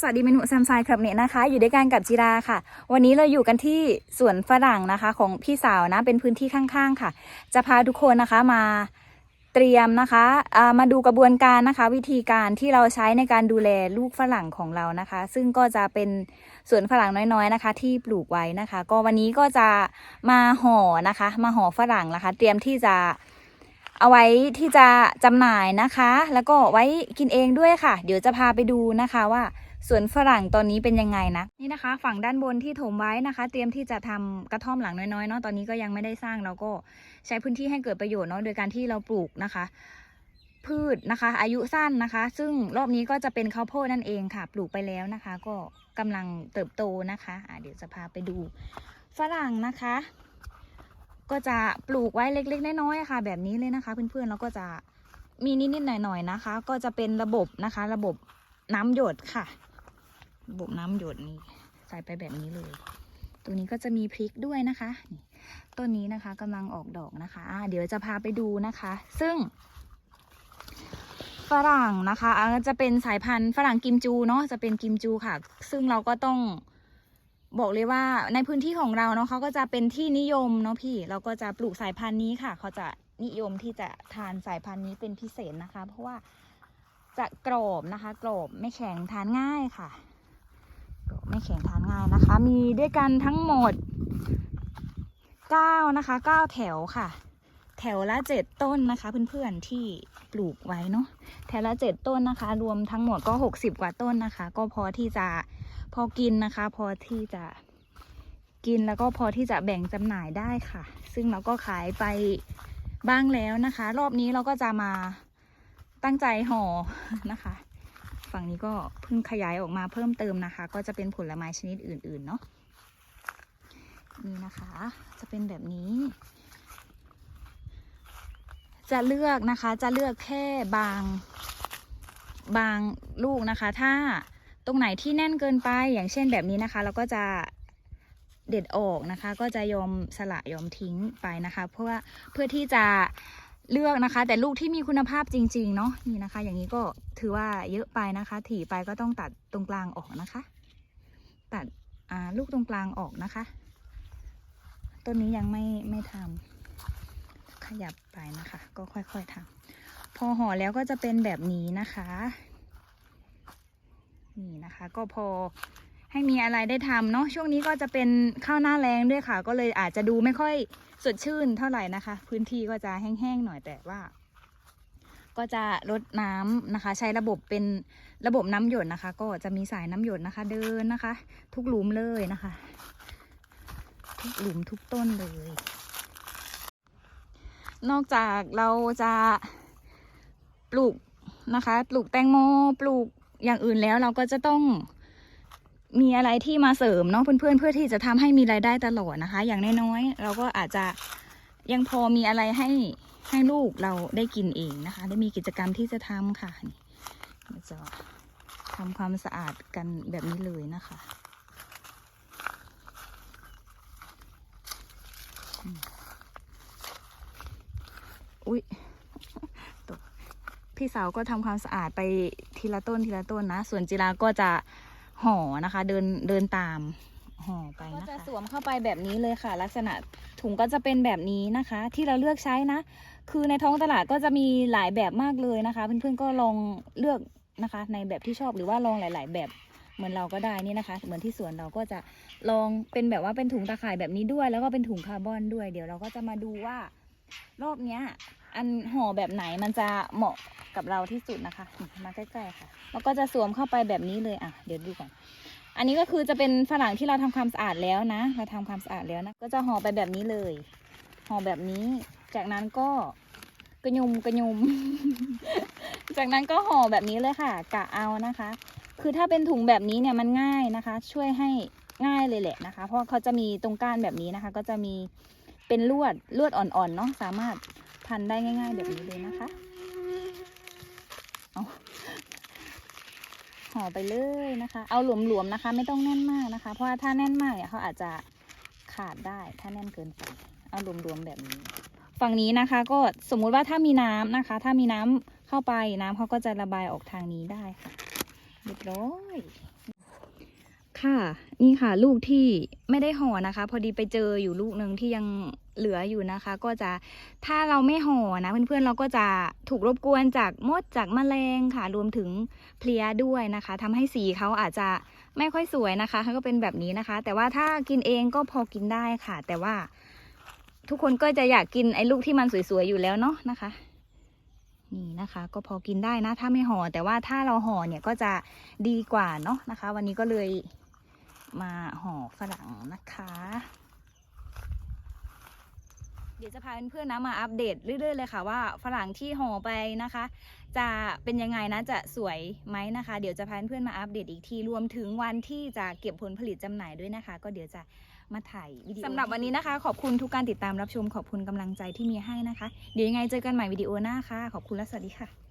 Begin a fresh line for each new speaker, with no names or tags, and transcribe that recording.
สวัสดีเมนูแซมไซครับเนี่ยนะคะ อยู่ด้วยกันกับจิราค่ะ วันนี้เราอยู่กันที่สวนฝรั่งนะคะ ของพี่สาวนะเป็นพื้นที่ข้างๆค่ะ จะพาทุกคนนะคะมาเตรียมนะคะามาดูกระบวนการนะคะ วิธีการที่เราใช้ในการดูแลลูกฝรั่งของเรานะคะ ซึ่งก็จะเป็นสวนฝรั่งน้อยๆนะคะ ที่ปลูกไว้นะคะ ก็วันนี้ก็จะมาห่อนะคะ มาห่อฝรั่งนะคะ เตรียมที่จะเอาไว้ที่จะจำหน่ายนะคะ แล้วก็ไว้กินเองด้วยค่ะ เดี๋ยวจะพาไปดูนะคะว่า สวนฝรั่งตอนนี้เป็นยังไงนะ นี่นะคะ ฝั่งด้านบนที่ถมไว้นะคะ เตรียมที่จะทำกระท่อมหลังน้อยๆเนาะตอนนี้ก็ยังไม่ได้สร้างเราก็ใช้พื้นที่ให้เกิดประโยชน์เนาะโดยการที่เราปลูกนะคะ พืชนะคะ อายุสั้นนะคะ ซึ่งรอบนี้ก็จะเป็นข้าวโพดนั่นเองค่ะ ปลูกไปแล้วนะคะ ก็กำลังเติบโตนะคะะเดี๋ยวจะพาไปดูฝรั่งนะคะ ก็จะปลูกไว้เล็กๆน้อยๆค่ะ แบบนี้เลยนะคะ เพื่อนๆแล้วก็จะมีนิดๆหน่อยๆนะคะ ก็จะเป็นระบบนะคะ ระบบน้ำหยดค่ะ ระบบน้ำหยดนี่ใส่ไปแบบนี้เลย ตัวนี้ก็จะมีพริกด้วยนะคะนี่ต้นนี้นะคะกำลังออกดอกนะคะอ่าเดี๋ยวจะพาไปดูนะคะ ซึ่งฝรั่งนะคะจะเป็นสายพันธุ์ฝรั่งกิมจูเนาะจะเป็นกิมจูค่ะ ซึ่งเราก็ต้องบอกเลยว่าในพื้นที่ของเราเนาะเขาก็จะเป็นที่นิยมเนาะพี่ เราก็จะปลูกสายพันธุ์นี้ค่ะ เขาจะนิยมที่จะทานสายพันธุ์นี้เป็นพิเศษนะคะ เพราะว่าจะกรอบนะคะ กรอบไม่แข็งทานง่ายค่ะ ไม่แข็งทานง่ายนะคะ มีด้วยกันทั้งหมดเก้านะคะเก้าแถวค่ะ แถวละเจ็ดต้นนะคะ เพื่อนๆที่ปลูกไว้เนาะแถวละเจ็ดต้นนะคะ รวมทั้งหมดก็หกสิบกว่าต้นนะคะ ก็พอที่จะพอกินนะคะ พอที่จะกินแล้วก็พอที่จะแบ่งจำหน่ายได้ค่ะ ซึ่งเราก็ขายไปบ้างแล้วนะคะ รอบนี้เราก็จะมาตั้งใจห่อนะคะ ฝั่งนี้ก็เพิ่งขยายออกมาเพิ่มเติมนะคะ ก็จะเป็นผลไม้ชนิดอื่น ๆ เนาะนี่นะคะ จะเป็นแบบนี้ จะเลือกนะคะจะเลือกแค่บางบางลูกนะคะ ถ้าตรงไหนที่แน่นเกินไปอย่างเช่นแบบนี้นะคะ เราก็จะเด็ดออกนะคะ ก็จะยอมสละยอมทิ้งไปนะคะ เพราะว่าเพื่อที่จะ เลือกนะคะ แต่ลูกที่มีคุณภาพจริง ๆ เนาะนี่นะคะ อย่างนี้ก็ถือว่าเยอะไปนะคะ ถี่ไปก็ต้องตัดตรงกลางออกนะคะ ตัดลูกตรงกลางออกนะคะ ต้นนี้ยังไม่ไม่ทำขยับไปนะคะ ก็ค่อยๆทำพอห่อแล้วก็จะเป็นแบบนี้นะคะ นี่นะคะ ก็พอ ให้มีอะไรได้ทำเนาะช่วงนี้ก็จะเป็นข้าวหน้าแรงด้วยค่ะ ก็เลยอาจจะดูไม่ค่อยสดชื่นเท่าไหร่นะคะ พื้นที่ก็จะแห้งๆหน่อยแต่ว่า ก็จะลดน้ำนะคะ ใช้ระบบเป็นระบบน้ำหยดนะคะ ก็จะมีสายน้ำหยดนะคะ เดินนะคะ ทุกหลุมเลยนะคะ ทุกหลุมทุกต้นเลย นอกจากเราจะปลูกนะคะ ปลูกแตงโมปลูกอย่างอื่นแล้วเราก็จะต้อง มีอะไรที่มาเสริมเนาะเพื่อนๆเพื่อที่จะทำให้มีรายได้ตลอดนะคะ อย่างน้อยๆเราก็อาจจะยังพอมีอะไรให้ให้ลูกเราได้กินเองนะคะ ได้มีกิจกรรมที่จะทำค่ะนี่เราจะทำความสะอาดกันแบบนี้เลยนะคะอืมอุ๊ยพี่สาวก็ทำความสะอาดไปทีละต้นทีละต้นนะ ส่วนจิราก็จะ ห่อนะคะ เดินเดินตามห่อไปนะคะก็จะสวมเข้าไปแบบนี้เลยค่ะ ลักษณะถุงก็จะเป็นแบบนี้นะคะ ที่เราเลือกใช้นะ คือในท้องตลาดก็จะมีหลายแบบมากเลยนะคะ เพื่อนๆก็ลองเลือกนะคะ ในแบบที่ชอบหรือว่าลองหลาย ๆ แบบเหมือนเราก็ได้นี่นะคะ เหมือนที่สวนเราก็จะลองเป็นแบบว่าเป็นถุงตะข่ายแบบนี้ด้วย แล้วก็เป็นถุงคาร์บอนด้วย เดี๋ยวเราก็จะมาดูว่ารอบเนี้ย อันห่อแบบไหนมันจะเหมาะกับเราที่สุดนะคะ มาใกล้ๆค่ะ แล้วก็จะสวมเข้าไปแบบนี้เลยอะเดี๋ยวดูก่อนอันนี้ก็คือจะเป็นฝรั่งที่เราทำความสะอาดแล้วนะ เราทำความสะอาดแล้วนะ ก็จะห่อไปแบบนี้เลย ห่อแบบนี้ จากนั้นก็กระยุมกระยุม จากนั้นก็ห่อแบบนี้เลยค่ะ กะเอานะคะ คือถ้าเป็นถุงแบบนี้เนี่ยมันง่ายนะคะ ช่วยให้ง่ายเลยแหละนะคะ เพราะเขาจะมีตรงก้านแบบนี้นะคะ ก็จะมีเป็นลวดลวดอ่อนๆเนาะ สามารถ พันได้ง่าย ๆ แบบนี้เลยนะคะ เอาห่อไปเลยนะคะ เอาหลวมๆนะคะ ไม่ต้องแน่นมากนะคะ เพราะว่าถ้าแน่นมากเนี่ยเขาอาจจะขาดได้ถ้าแน่นเกินไป เอารวมๆแบบนี้ ฝั่งนี้นะคะก็สมมุติว่าถ้ามีน้ำนะคะ ถ้ามีน้ำเข้าไปน้ำเขาก็จะระบายออกทางนี้ได้ค่ะเรียบร้อยค่ะ นี่ค่ะ ลูกที่ไม่ได้ห่อนะคะ พอดีไปเจออยู่ลูกหนึ่งที่ยัง เหลืออยู่นะคะ ก็จะถ้าเราไม่ห่อนะ เพื่อนๆเราก็จะถูกรบกวนจากมดจากแมลงค่ะ รวมถึงเพลียด้วยนะคะทำให้สีเขาอาจจะไม่ค่อยสวยนะคะก็เป็นแบบนี้นะคะ แต่ว่าถ้ากินเองก็พอกินได้ค่ะ แต่ว่าทุกคนก็จะอยากกินไอ้ลูกที่มันสวยๆอยู่แล้วเนาะนะคะนี่นะคะก็พอกินได้นะ ถ้าไม่ห่อแต่ว่าถ้าเราห่อเนี่ยก็จะดีกว่าเนาะนะคะ วันนี้ก็เลยมาห่อฝรั่งนะคะ เดี๋ยวจะพาเพื่อนๆนะมาอัปเดตเรื่อยๆเลยค่ะว่าฝรั่งที่ห่อไปนะคะ จะเป็นยังไงนะจะสวยไหมนะคะ เดี๋ยวจะพาเพื่อนๆมาอัปเดตอีกทีรวมถึงวันที่จะเก็บผลผลิตจำหน่ายด้วยนะคะ ก็เดี๋ยวจะมาถ่ายวิดีโอสำหรับวันนี้นะคะ ขอบคุณทุกการติดตามรับชมขอบคุณกำลังใจที่มีให้นะคะ เดี๋ยวยังไงเจอกันใหม่วิดีโอหน้าค่ะ ขอบคุณและสวัสดีค่ะ